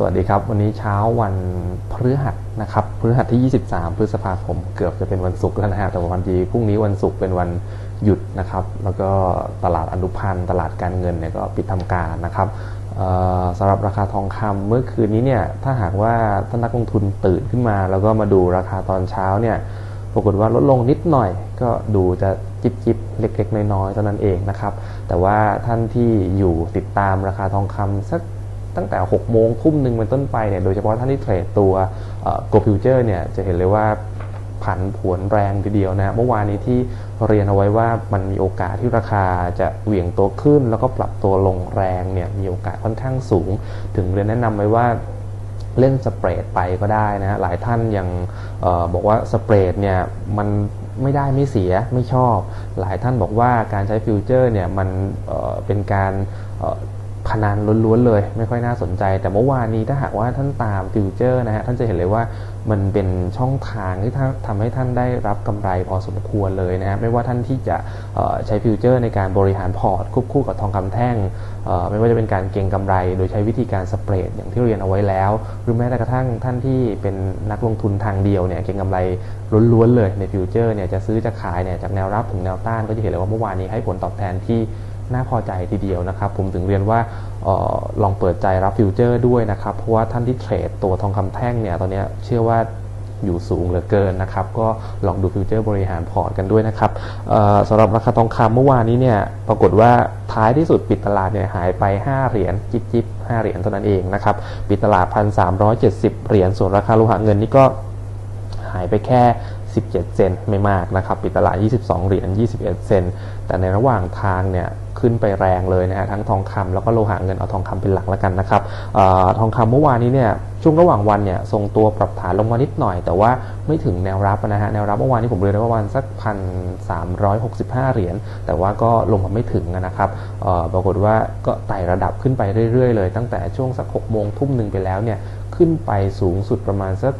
สวัสดีครับ วันนี้เช้าวันพฤหัสนะครับพฤหัสที่ 23 พฤษภาคม เกือบจะเป็นวันศุกร์แล้วนะฮะแต่วันดีพรุ่งนี้วันศุกร์เป็นวันหยุดนะครับ แล้วก็ตลาดอนุพันธ์ตลาดการเงินเนี่ยก็ปิดทำการนะครับสำหรับราคาทองคำเมื่อคืนนี้เนี่ยถ้าหากว่าท่านนักลงทุนตื่นขึ้นมา แล้วก็มาดูราคาตอนเช้าเนี่ยปรากฏว่าลดลงนิดหน่อย ก็ดูจะจิบจิบเล็ก ๆ น้อยๆเท่านั้นเองนะครับแต่ว่าท่านที่อยู่ติดตามราคาทองคำสัก ตั้งแต่ 6 โมงทุ่มหนึ่งเป็นต้นไปเนี่ยโดยเฉพาะท่านที่เทรดตัวโกลฟิวเจอร์เนี่ยจะเห็นเลยว่าผันผวนแรงทีเดียวนะเมื่อวานนี้ที่เรียนเอาไว้ว่ามันมีโอกาสที่ราคาจะเหวี่ยงตัวขึ้น แล้วก็ปรับตัวลงแรงเนี่ยมีโอกาสค่อนข้างสูง ถึงเรียนแนะนำไว้ว่าเล่นสเปรดไปก็ได้นะหลายท่านยังออบอกว่าสเปรดเนี่ยมันไม่ได้ไม่เสียไม่ชอบ หลายท่านบอกว่าการใช้ฟิวเจอร์เนี่ยมันเเป็นการ พนันล้วนๆเลย ไม่ค่อยน่าสนใจ แต่เมื่อวานนี้ถ้าหากว่าท่านตามฟิวเจอร์นะฮะท่านจะเห็นเลยว่ามันเป็นช่องทางที่ทำให้ท่านได้รับกำไรพอสมควรเลยนะฮะไม่ว่าท่านที่จะใช้ฟิวเจอร์ในการบริหารพอร์ตควบคู่กับทองคำแท่งไม่ว่าจะเป็นการเก็งกำไร โดยใช้วิธีการสเปรดอย่างที่เรียนเอาไว้แล้ว หรือแม้แต่กระทั่งท่านที่เป็นนักลงทุนทางเดียวเนี่ยเก็งกำไรล้วนๆเลยในฟิวเจอร์เนี่ยจะซื้อจะขายเนี่ยจากแนวรับถึงแนวต้านก็จะเห็นเลยว่าเมื่อวานนี้ให้ผลตอบแทนที่ น่าพอใจทีเดียวนะครับ ผมถึงเรียนว่าออลองเปิดใจรับฟิวเจอร์ด้วยนะครับ เพราะว่าท่านที่เทรดตัวทองคำแท่งเนี่ยตอนนี้เชื่อว่าอยู่สูงเหลือเกินนะครับ ก็ลองดูฟิวเจอร์บริหารพอร์ตกันด้วยนะครับสำหรับราคาทองคำเมื่อวานนี้เนี่ยปรากฏว่าท้ายที่สุดปิดตลาดเนี่ยหายไป 5 เหรียญจิบจิบ5เหรียญเท่านั้นเองนะครับ ปิดตลาด 1,370 เหรียญส่วนราคาโลหะเงินนี่ก็หายไปแค่ 17 เซนไม่มากนะครับ ปิดตลาด 22 เหรียญ21 เซนแต่ในระหว่างทางเนี่ย ขึ้นไปแรงเลยนะฮะทั้งทองคำแล้วก็โลหะเงินเอาทองคำเป็นหลักแล้วกันนะครับออทองคำเมื่อวานนี้เนี่ยช่วงระหว่างวันเนี่ยทรงตัวปรับฐานลงมานิดหน่อย แต่ว่าไม่ถึงแนวรับนะฮะแนวรับเมื่อวานนี้ผมเรียนได้ว่าวันสักพันสามร้อยหกสิบห้าเหรียญแต่ว่าก็ลงมาไม่ถึงนะครับปรากฏว่าก็ไต่ระดับขึ้นไปเรื่อยๆเลย ตั้งแต่ช่วงสักหกโมงทุ่มหนึ่งไปแล้วเนี่ยขึ้นไปสูงสุดประมาณสัก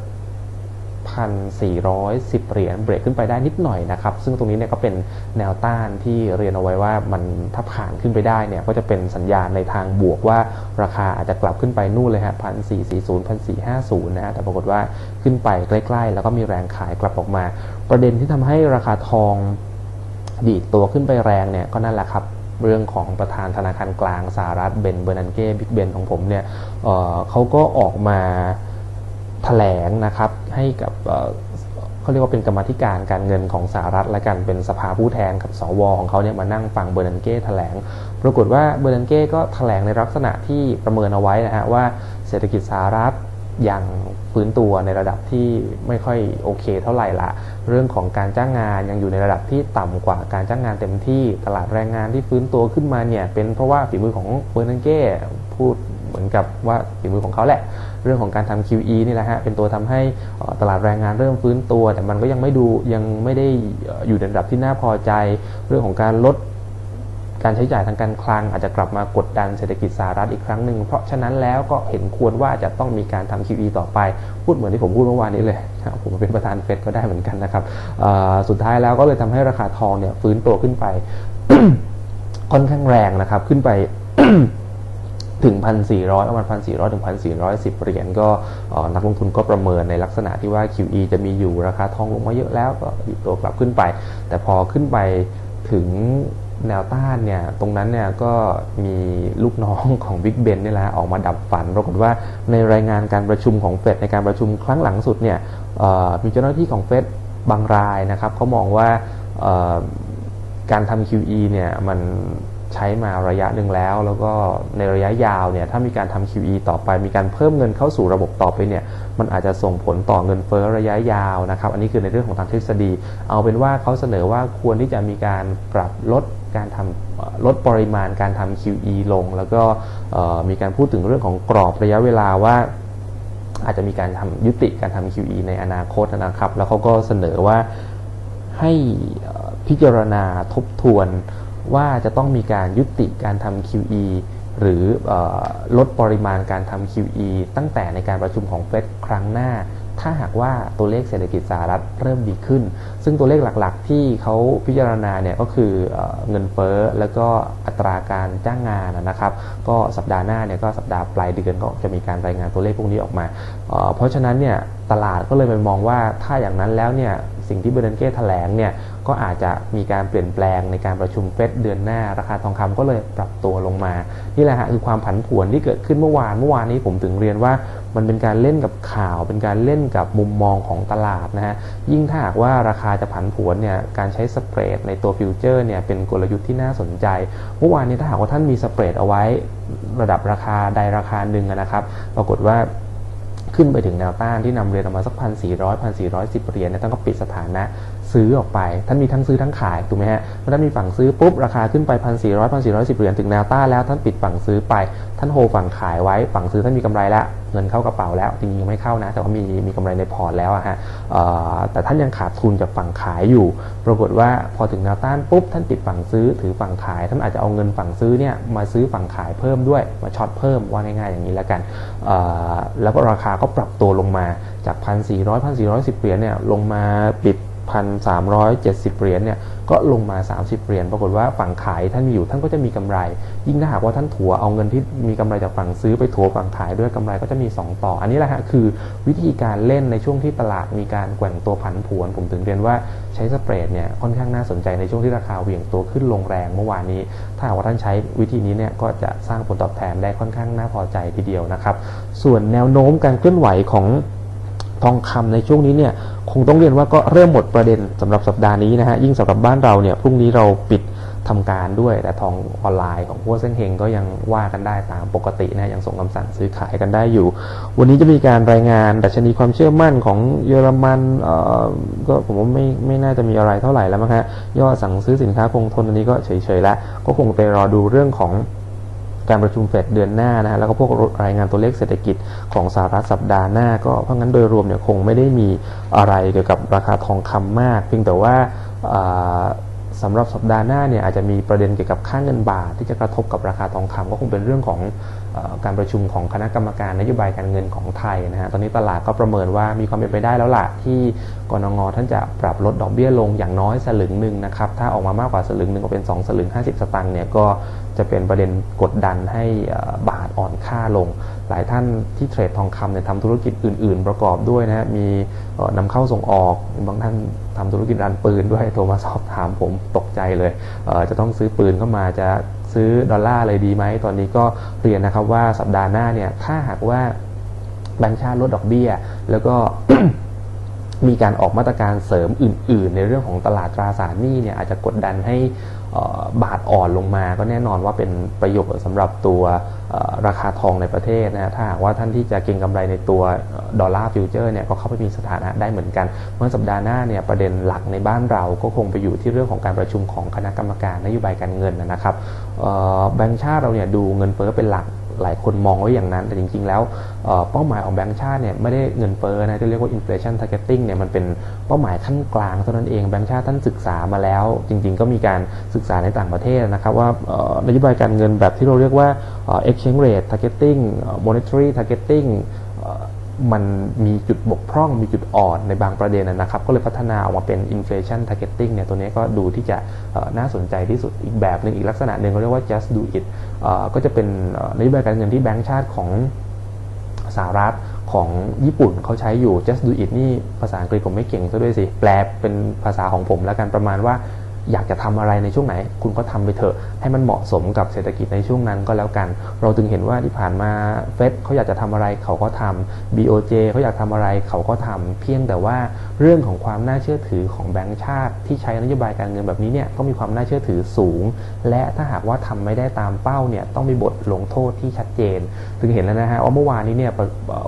1,410 เหรียญเบรกขึ้นไปได้นิดหน่อยนะครับ ซึ่งตรงนี้เนี่ยก็เป็นแนวต้านที่เรียนเอาไว้ว่ามันถ้าผ่านขึ้นไปได้เนี่ยก็จะเป็นสัญญาณในทางบวกว่าราคาอาจจะกลับขึ้นไปนู่นเลยฮะพันสี่สี่ศูนย์พันสี่ห้าศูนย์นะฮะแต่ปรากฏว่าขึ้นไปใกล้ๆ แล้วก็มีแรงขายกลับออกมา ประเด็นที่ทำให้ราคาทองดีดตัวขึ้นไปแรงเนี่ยก็นั่นแหละครับเรื่องของประธานธนาคารกลางสหรัฐเบนเบอร์นันเก้บิ๊กเบนของผมเนี่ยเเขาก็ออกมา แถลงนะครับให้กับเขาเรียกว่าเป็นกรรมธิการการเงินของสหรัฐและกันเป็นสภาผู้แทนกับสวของเขาเนี่ยมานั่งฟังเบอร์นันเก้แถลง ปรากฏว่าเบอร์นันเก้ก็แถลงในลักษณะที่ประเมินเอาไว้นะฮะว่าเศรษฐกิจสหรัฐยังฟื้นตัวในระดับที่ไม่ค่อยโอเคเท่าไหร่ละ เรื่องของการจ้างงานยังอยู่ในระดับที่ต่ำกว่าการจ้างงานเต็มที่ตลาดแรงงานที่ฟื้นตัวขึ้นมาเนี่ยเป็นเพราะว่าฝีมือของเบอร์นันเก้พูดเหมือนกับว่าฝีมือของเขาแหละ เรื่องของการทำ QE นี่แหละฮะเป็นตัวทำให้ตลาดแรงงานเริ่มฟื้นตัว แต่มันก็ยังไม่ดูยังไม่ได้อยู่ในระดับที่น่าพอใจ เรื่องของการลดการใช้จ่ายทางการคลังอาจจะกลับมากดดันเศรษฐกิจสหรัฐอีกครั้งหนึ่ง เพราะฉะนั้นแล้วก็เห็นควรว่าจะต้องมีการทำ QE ต่อไป พูดเหมือนที่ผมพูดเมื่อวานนี้เลยผมเป็นประธานเฟดก็ได้เหมือนกันนะครับสุดท้ายแล้วก็เลยทำให้ราคาทองเนี่ยฟื้นตัวขึ้นไปค่อนข้างแรงนะครับขึ้นไป ถึง 1,400ประมาณ1,400 ถึง 1,410 เหรียญก็นักลงทุนก็ประเมินในลักษณะที่ว่า QE จะมีอยู่ราคาทองลงมาเยอะแล้วก็ดีดตัวกลับขึ้นไป แต่พอขึ้นไปถึงแนวต้านเนี่ยตรงนั้นเนี่ยก็มีลูกน้องของบิ๊กเบนนี่แหละออกมาดับฝันปรากฏว่าในรายงานการประชุมของเฟดในการประชุมครั้งหลังสุดเนี่ยมีเจ้าหน้าที่ของเฟดบางรายนะครับเขามองว่าการทำ QE เนี่ยมัน ใช้มาระยะหนึ่งแล้ว แล้วก็ในระยะยาวเนี่ยถ้ามีการทำ QE ต่อไป มีการเพิ่มเงินเข้าสู่ระบบต่อไปเนี่ยมันอาจจะส่งผลต่อเงินเฟ้อระยะยาวนะครับอันนี้คือในเรื่องของทางทฤษฎี เอาเป็นว่าเขาเสนอว่าควรที่จะมีการปรับลดการทำลดปริมาณการทำ QE ลง แล้วก็มีการพูดถึงเรื่องของกรอบระยะเวลาว่าอาจจะมีการทำยุติการทำ QE ในอนาคตนะครับ แล้วเขาก็เสนอว่าให้พิจารณาทบทวน ว่าจะต้องมีการยุติการทำ QE หรืออลดปริมาณการทำ QE ตั้งแต่ในการประชุมของเฟดครั้งหน้า ถ้าหากว่าตัวเลขเศรษฐกิจสหรัฐเริ่มดีขึ้น ซึ่งตัวเลขหลักๆ ที่เขาพิจารณาเนี่ยก็คือเออเงินเฟ้อแล้วก็อัตราการจ้างงานนะครับ ก็สัปดาห์หน้าเนี่ยก็สัปดาห์ปลายเดือนก็จะมีการรายงานตัวเลขพวกนี้ออกมาเเพราะฉะนั้นเนี่ยตลาดก็เลยไปมองว่าถ้าอย่างนั้นแล้วเนี่ย สิ่งที่เบรนเก้แถลงเนี่ยก็อาจจะมีการเปลี่ยนแปลงในการประชุมเฟดเดือนหน้า ราคาทองคำก็เลยปรับตัวลงมา นี่แหละฮะคือความผันผวนที่เกิดขึ้นเมื่อวานเมื่อวานนี้ผมถึงเรียนว่ามันเป็นการเล่นกับข่าว เป็นการเล่นกับมุมมองของตลาดนะฮะยิ่งถ้าหากว่าราคาจะผันผวนเนี่ยการใช้สเปรดในตัวฟิวเจอร์เนี่ยเป็นกลยุทธ์ที่น่าสนใจ เมื่อวานนี้ถ้าหากว่าท่านมีสเปรดเอาไว้ระดับราคาใดราคาหนึ่งนะครับ ปรากฏว่า ขึ้นไปถึงแนวต้านที่นำเรียนออกมาสักพันสี่ร้อยพันสี่ร้อยสิบเหรียญเนี่ยท่านก็ปิดสถานะ ซื้อออกไป ท่านมีทั้งซื้อทั้งขายถูกไหมฮะเมื่อท่านมีฝั่งซื้อปุ๊บราคาขึ้นไปพันสี่ร้อยพันสี่ร้อยสิบเหรียญถึงแนวต้านแล้วท่านปิดฝั่งซื้อไป ท่านโฮฝั่งขายไว้ ฝั่งซื้อท่านมีกำไรแล้ว เงินเข้ากระเป๋าแล้วจริงๆยังไม่เข้านะ แต่ว่ามีมีกำไรในพอร์ตแล้วอะฮะแต่ท่านยังขาดทุนจากฝั่งขายอยู่ ปรากฏว่าพอถึงแนวต้านปุ๊บท่านปิดฝั่งซื้อถือฝั่งขาย ท่านอาจจะเอาเงินฝั่งซื้อเนี่ยมาซื้อฝั่งขายเพิ่มด้วยมาช็อตเพิ่มว่าง่ายๆอย่างนี้แล้วกันแล้วก็ราคาก็ปรับตัวลงมาจาก1,400 1,410เหรียญเนี่ยลงมาปิด 1,370 เหรียญเนี่ยก็ลงมา 30 เหรียญปรากฏว่าฝั่งขายท่านมีอยู่ท่านก็จะมีกำไร ยิ่งถ้าหากว่าท่านถัวเอาเงินที่มีกำไรจากฝั่งซื้อไปถัวฝั่งขายด้วยกำไรก็จะมี 2 ต่อ อันนี้แหละฮะคือวิธีการเล่นในช่วงที่ตลาดมีการแกว่งตัวผันผวน ผมถึงเรียนว่าใช้สเปรดเนี่ยค่อนข้างน่าสนใจในช่วงที่ราคาเหวี่ยงตัวขึ้นลงแรงเมื่อวานนี้ ถ้าหากว่าท่านใช้วิธีนี้เนี่ยก็จะสร้างผลตอบแทนได้ค่อนข้างน่าพอใจทีเดียวนะครับส่วนแนวโน้มการเคลื่อนไหวของ ทองคำในช่วงนี้เนี่ยคงต้องเรียนว่าก็เริ่มหมดประเด็นสำหรับสัปดาห์นี้นะฮะยิ่งสำหรับบ้านเราเนี่ยพรุ่งนี้เราปิดทำการด้วย แต่ทองออนไลน์ของพวกเส้นเฮงก็ยังว่ากันได้ตามปกตินะยังส่งคำสั่งซื้อขายกันได้อยู่ วันนี้จะมีการรายงานดัชนีความเชื่อมั่นของเยอรมันเอ่อก็ผมว่าไม่ไม่น่าจะมีอะไรเท่าไหร่แล้วมั้งฮะยอดสั่งซื้อสินค้าคงทนอันนี้ก็เฉยๆแล้วก็คงไปรอดูเรื่องของ การประชุมเฟดเดือนหน้านะฮะแล้วก็พวกรายงานตัวเลขเศรษฐกิจของสหรัฐสัปดาห์หน้า ก็เพราะงั้นโดยรวมเนี่ยคงไม่ได้มีอะไรเกี่ยวกับราคาทองคำมาก เพียงแต่ว่าอ่าสำหรับสัปดาห์หน้าเนี่ยอาจจะมีประเด็นเกี่ยวกับค่าเงินบาท ที่จะกระทบกับราคาทองคำก็คงเป็นเรื่องของออการประชุมของคณะกรรมการนโยบายการเงินของไทยนะฮะตอนนี้ตลาดก็ประเมินว่ามีความเป็นไปได้แล้วล่ะที่กรงท่านจะปรับลดดอกเบี้ยลงอย่างน้อยสลึงหนึ่งนะครับถ้าออกมามากกว่าสลึงหนึ่งก็เป็น 2 สลึง 50 สตางค์เนี่ยก็ จะเป็นประเด็นกดดันให้บาทอ่อนค่าลง หลายท่านที่เทรดทองคำเนี่ยทำธุรกิจอื่น ๆ ประกอบด้วยนะฮะมีเอ่อนำเข้าส่งออกบางท่านทำธุรกิจร้านปืนด้วยโทรมาสอบถามผมตกใจเลยเจะต้องซื้อปืนเข้ามาจะซื้อดอลลาร์เลยดีไหมตอนนี้ก็เรียนนะครับว่าสัปดาห์หน้าเนี่ยถ้าหากว่าแบงก์ชาติลดดอกเบี้ย แล้วก็มีการออกมาตรการเสริมอื่น ๆ ในเรื่องของตลาดตราสารหนี้เนี่ยอาจจะกดดันให้ บาทอ่อนลงมาก็แน่นอนว่าเป็นประโยชน์สำหรับตัวราคาทองในประเทศนะถ้าหากว่าท่านที่จะเก็งกำไรในตัวดอลลาร์ฟิวเจอร์เนี่ยก็เข้าไปมีสถานะได้เหมือนกัน เมื่อสัปดาห์หน้าเนี่ยประเด็นหลักในบ้านเราก็คงไปอยู่ที่เรื่องของการประชุมของคณะกรรมการนโยบายการเงินนะครับแบงก์ชาติเราเนี่ยดูเงินเฟ้อเป็นหลัก หลายคนมองไว้อย่างนั้น แต่จริง ๆ แล้วเป้าหมายของแบงก์ชาติเนี่ยไม่ได้เงินเฟ้อนะที่เรียกว่า inflation targeting เนี่ยมันเป็นเป้าหมายขั้นกลางเท่านั้นเองแบงก์ชาติท่านศึกษามาแล้ว จริง ๆ ก็มีการศึกษาในต่างประเทศนะครับว่าอ่อนโยบายการเงินแบบที่เราเรียกว่า exchange rate targeting monetary targeting มันมีจุดบกพร่องมีจุดอ่อนในบางประเด็นนะครับ ก็เลยพัฒนาออกมาเป็น inflation targeting เนี่ยตัวนี้ก็ดูที่จะน่าสนใจที่สุดอีกแบบหนึ่งอีกลักษณะหนึ่งเราเรียกว่า just do it เอ่อก็จะเป็นนโยบายการเงินที่แบงก์ชาติของสหรัฐของญี่ปุ่นเขาใช้อยู่ just do it นี่ภาษาอังกฤษผมไม่เก่งซะด้วยสิ แปลเป็นภาษาของผมแล้วกันประมาณว่า อยากจะทำอะไรในช่วงไหน คุณก็ทำไปเถอะ ให้มันเหมาะสมกับเศรษฐกิจในช่วงนั้นก็แล้วกัน เราถึงเห็นว่าที่ผ่านมาเฟดเขาอยากจะทำอะไรเขาก็ทำ BOJ เขาอยากทำอะไรเขาก็ทำเพียงแต่ว่าเรื่องของความน่าเชื่อถือของแบงก์ชาติ ที่ใช้นโยบายการเงินแบบนี้เนี่ยก็มีความน่าเชื่อถือสูง และถ้าหากว่าทำไม่ได้ตามเป้าเนี่ยต้องมีบทลงโทษที่ชัดเจน ถึงเห็นแล้วนะฮะว่าเมื่อวานนี้เนี่ย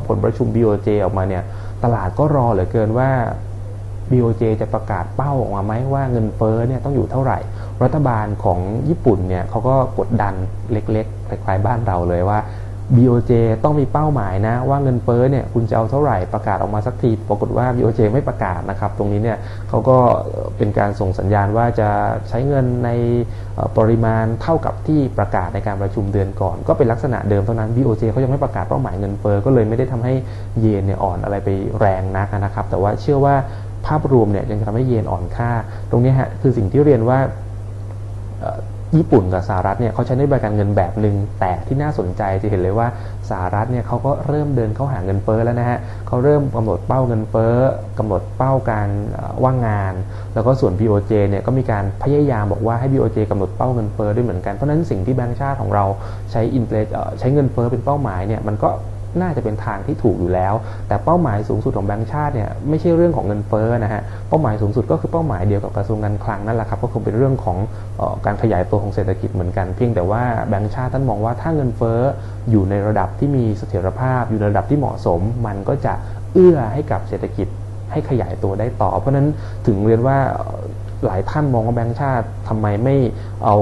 ผลประชุม BOJ ออกมาเนี่ยตลาดก็รอเหลือเกินว่า BOJ จะประกาศเป้าออกมาไหมว่าเงินเฟ้อเนี่ยต้องอยู่เท่าไหร่ รัฐบาลของญี่ปุ่นเนี่ยเขาก็กดดันเล็กๆคล้ายๆบ้านเราเลยว่า BOJ ต้องมีเป้าหมายนะ ว่าเงินเฟ้อเนี่ยคุณจะเอาเท่าไหร่ประกาศออกมาสักทีปรากฏว่า BOJ ไม่ประกาศนะครับ ตรงนี้เนี่ยเขาก็เป็นการส่งสัญญาณว่าจะใช้เงินในปริมาณเท่ากับที่ประกาศในการประชุมเดือนก่อน ก็เป็นลักษณะเดิมเท่านั้น BOJ เขายังไม่ประกาศเป้าหมายเงินเฟ้อก็เลยไม่ได้ทำให้เยนเนี่ยอ่อนอะไรไปแรงนักนะครับ แต่ว่าเชื่อว่า ภาพรวมเนี่ยยังทำให้เยนอ่อนค่า ตรงนี้ฮะคือสิ่งที่เรียนว่าญี่ปุ่นกับสหรัฐเนี่ยเขาใช้นโยบายการเงินแบบหนึ่งแต่ที่น่าสนใจจะเห็นเลยว่าสหรัฐเนี่ยเขาก็เริ่มเดินเข้าหาเงินเฟ้อแล้วนะฮะเขาเริ่มกำหนดเป้าเงินเฟ้อกำหนดเป้าการว่างงาน แล้วก็ส่วน BOJ เนี่ยก็มีการพยายามบอกว่าให้ BOJ กำหนดเป้าเงินเฟ้อด้วยเหมือนกันเพราะนั้นสิ่งที่แบงก์ชาติของเราใช้อินเใช้เงินเฟ้อเป็นเป้าหมายเนี่ยมันก็ น่าจะเป็นทางที่ถูกอยู่แล้ว แต่เป้าหมายสูงสุดของแบงก์ชาติเนี่ยไม่ใช่เรื่องของเงินเฟ้อนะฮะเป้าหมายสูงสุดก็คือเป้าหมายเดียวกับกระทรวงการคลังนั่นแหละครับก็คงเป็นเรื่องของออการขยายตัวของเศรษฐกิจเหมือนกันเพียงแต่ว่าแบงก์ชาติท่านมองว่าถ้าเงินเฟ้ออยู่ในระดับที่มีเสถียรภาพ อยู่ในระดับที่เหมาะสม มันก็จะเอื้อให้กับเศรษฐกิจให้ขยายตัวได้ต่อ เพราะนั้นถึงเรียนว่า หลายท่านมองว่าแบงก์ชาติทำไมไม่เอา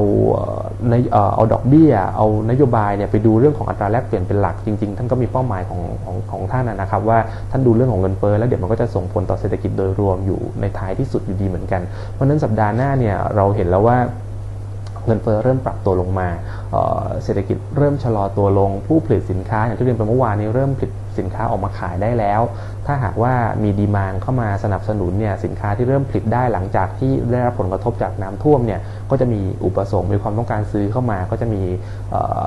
ในเอาดอกเบี้ย เอานโยบายเนี่ยไปดูเรื่องของอัตราแลกเปลี่ยนเป็นหลักจริง ๆ ท่านก็มีเป้าหมายของของของท่านนะครับ ว่าท่านดูเรื่องของเงินเฟ้อแล้วเดี๋ยวมันก็จะส่งผลต่อเศรษฐกิจโดยรวมอยู่ในท้ายที่สุดอยู่ดีเหมือนกัน เพราะนั้นสัปดาห์หน้าเนี่ยเราเห็นแล้วว่า เงินเฟ้อเริ่มปรับตัวลงมา เศรษฐกิจเริ่มชะลอตัวลง ผู้ผลิตสินค้าอย่างที่เรียนไปเมื่อวานนี้เริ่มผลิตสินค้าออกมาขายได้แล้ว ถ้าหากว่ามีดีมานเข้ามาสนับสนุนเนี่ยสินค้าที่เริ่มผลิตได้หลังจากที่ได้รับผลกระทบจากน้ำท่วมเนี่ยก็จะมีอุปสงค์มีความต้องการซื้อเข้ามา ก็จะมี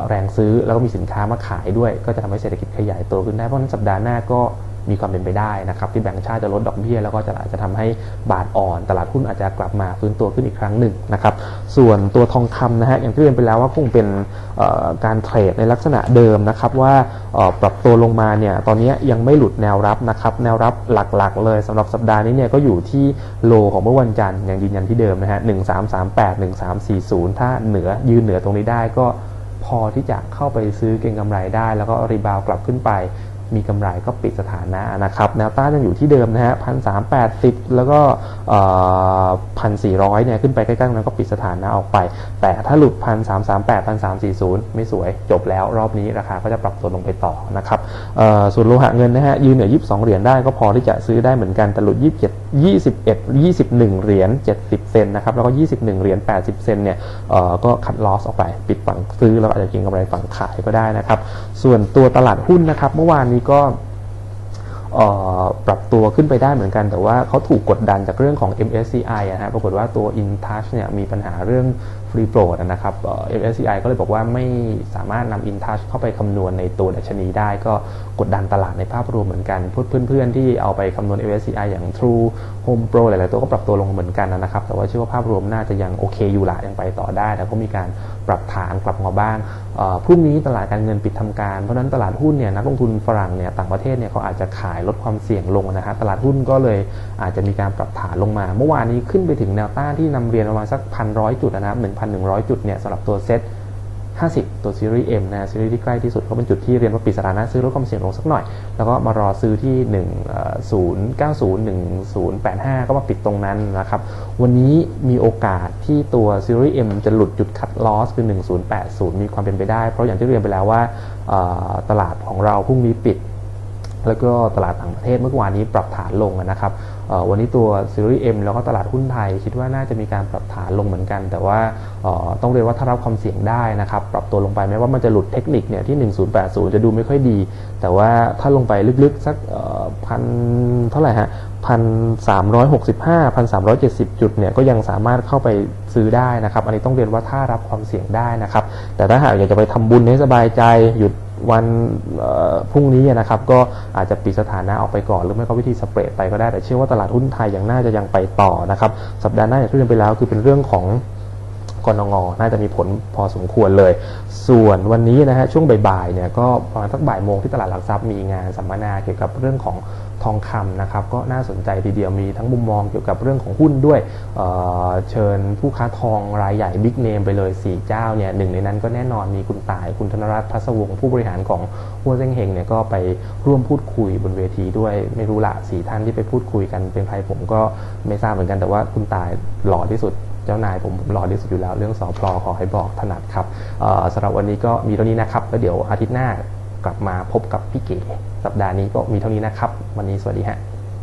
แรงซื้อแล้วก็มีสินค้ามาขายด้วย ก็จะทำให้เศรษฐกิจขยายตัวขึ้นได้เพราะฉะนั้นสัปดาห์หน้าก็ มีความเป็นไปได้นะครับที่แบงก์ชาติจะลดดอกเบี้ยแล้วก็จะอาจจะทำให้บาทอ่อน ตลาดหุ้นอาจจะกลับมาฟื้นตัวขึ้นอีกครั้งหนึ่งนะครับส่วนตัวทองคำนะฮะอย่างที่เรียนไปแล้วว่าคงเป็นการเทรดในลักษณะเดิมนะครับว่าปรับตัวลงมาเนี่ยตอนนี้ยังไม่หลุดแนวรับนะครับแนวรับหลักๆ เลยสำหรับสัปดาห์นี้เนี่ยก็อยู่ที่โลของเมื่อวันจันทร์อย่างยืนยันที่เดิมนะฮะหนึ่งสามสามแปดหนึ่งสามสี่ศูนย์ถ้าเหนือยืนเหนือตรงนี้ได้ก็พอที่จะเข้าไปซื้อเก็งกำไรได้ แล้วก็รีบาวกลับขึ้นไป มีกำไรก็ปิดสถานะนะครับแนวต้านยังอยู่ที่เดิมนะฮะพันสามแปดสิบแล้วก็พันสี่ร้อยเนี่ยขึ้นไปใกล้ๆนั้นก็ปิดสถานะออกไป แต่ถ้าหลุดพันสามสามแปดพันสามสี่ศูนย์ไม่สวยจบแล้วรอบนี้ราคาก็จะปรับตัวลงไปต่อนะครับส่วนโลหะเงินนะฮะยืนเหนือยี่สิบสองเหรียญได้ก็พอที่จะซื้อได้เหมือนกันแต่หลุดยี่สิบเจ็ดยี่สิบเอ็ดยี่สิบหนึ่งเหรียญเจ็ดสิบเซนนะครับแล้วก็ยี่สิบหนึ่งเหรียญแปดสิบเซนเนี่ยก็คัดลอสออกไปปิดฝั่งซื้อแล้วอาจจะกินกำไรฝั่งขายก็ได้นะครับส่วนตัวตลาดหุ้นนะครับเมื่อวานนี้ก็ปรับตัวขึ้นไปได้เหมือนกัน แต่ว่าเขาถูกกดดันจากเรื่องของ MSCI นะฮะปรากฏว่าตัว InTouch เนี่ยมีปัญหาเรื่อง ฟรีโปรดนะครับ MSCI ก็เลยบอกว่าไม่สามารถนำ InTouch เข้าไปคำนวณในตัวดัชนีได้ ก็กดดันตลาดในภาพรวมเหมือนกันเพื่อนๆที่เอาไปคำนวณ MSCI อย่าง True Home Pro หลายๆตัวก็ปรับตัวลงเหมือนกันนะครับ แต่ว่าเชื่อว่าภาพรวมน่าจะยังโอเคอยู่ละยังไปต่อได้ แล้วก็มีการปรับฐานกลับมาบ้างพรุ่งนี้ตลาดการเงินปิดทำการ เพราะนั้นตลาดหุ้นเนี่ยนักลงทุนฝรั่งเนี่ยต่างประเทศเนี่ยเขาอาจจะขายลดความเสี่ยงลงนะฮะตลาดหุ้นก็เลยอาจจะมีการปรับฐานลงมา เมื่อวานนี้ขึ้นไปถึงแนวต้านที่นำเรียนประมาณสักพันร้อยจุดนะครับ1,100 จุดเนี่ยสำหรับตัวเซ็ต50 ตัวซีรีส์ M นะซีรีส์ที่ใกล้ที่สุดก็เป็นจุดที่เรียนว่าปิดสถานะซื้อลดความเสี่ยงลงสักหน่อย แล้วก็มารอซื้อที่ 1090 1085 ก็มาปิดตรงนั้นนะครับ วันนี้มีโอกาสที่ตัวซีรีส์ M จะหลุดจุดคัดลอสคือ 1080 มีความเป็นไปได้ เพราะอย่างที่เรียนไปแล้วว่าตลาดของเราพรุ่งนี้ปิด แล้วก็ตลาดต่างประเทศเมื่อวานนี้ปรับฐานลงนะครับวันนี้ตัวซีรีส์ M แล้วก็ตลาดหุ้นไทย คิดว่าน่าจะมีการปรับฐานลงเหมือนกัน แต่ว่าต้องเรียกว่าถ้ารับความเสี่ยงได้นะครับปรับตัวลงไปแม้ว่ามันจะหลุดเทคนิคเนี่ยที่ 1080 จะดูไม่ค่อยดี แต่ว่าถ้าลงไปลึกๆ สักพันเท่าไหร่ฮะพันสามร้อยหกสิบห้าพันสามร้อยเจ็ดสิบจุดเนี่ยก็ยังสามารถเข้าไปซื้อได้นะครับ อันนี้ต้องเรียนว่าถ้ารับความเสี่ยงได้นะครับ แต่ถ้าหากอยากจะไปทำบุญให้สบายใจหยุด วันพรุ่งนี้นะครับก็อาจจะปิดสถานะออกไปก่อน หรือไม่ก็วิธีสเปรดไปก็ได้แต่เชื่อว่าตลาดหุ้นไทยยังน่าจะยังไปต่อนะครับสัปดาห์หน้าอย่างที่เรียนไปแล้วคือเป็นเรื่องของกรงงน่าจะมีผลพอสมควรเลย ส่วนวันนี้นะฮะช่วงบ่ายๆเนี่ยก็ประมาณสักบ่ายโมงที่ตลาดหลักทรัพย์มีงานสัมมนาเกี่ยวกับเรื่องของ ทองคำนะครับก็น่าสนใจทีเดียวมีทั้งมุมมองเกี่ยวกับเรื่องของหุ้นด้วยเเชิญผู้ค้าทองรายใหญ่บิ๊กเนมไปเลย 4 เจ้าเนี่ยหนึ่งในนั้นก็แน่นอนมีคุณตายคุณธนรัตน์พัสวงผู้บริหารของหัวเซ็งเฮงเนี่ยก็ไปร่วมพูดคุยบนเวทีด้วยไม่รู้ละสี่ท่านที่ไปพูดคุยกันเป็นใครผมก็ไม่ทราบเหมือนกันแต่ว่าคุณตายหล่อที่สุดเจ้านายผมรอที่สุดอยู่แล้วเรื่องสอพลอขอให้บอกถนัดครับสำหรับวันนี้ก็มีเท่านี้นะครับแล้วเดี๋ยวอาทิตย์หน้า กลับมาพบกับพี่เก๋สัปดาห์นี้ก็มีเท่านี้นะครับ วันนี้สวัสดีฮะ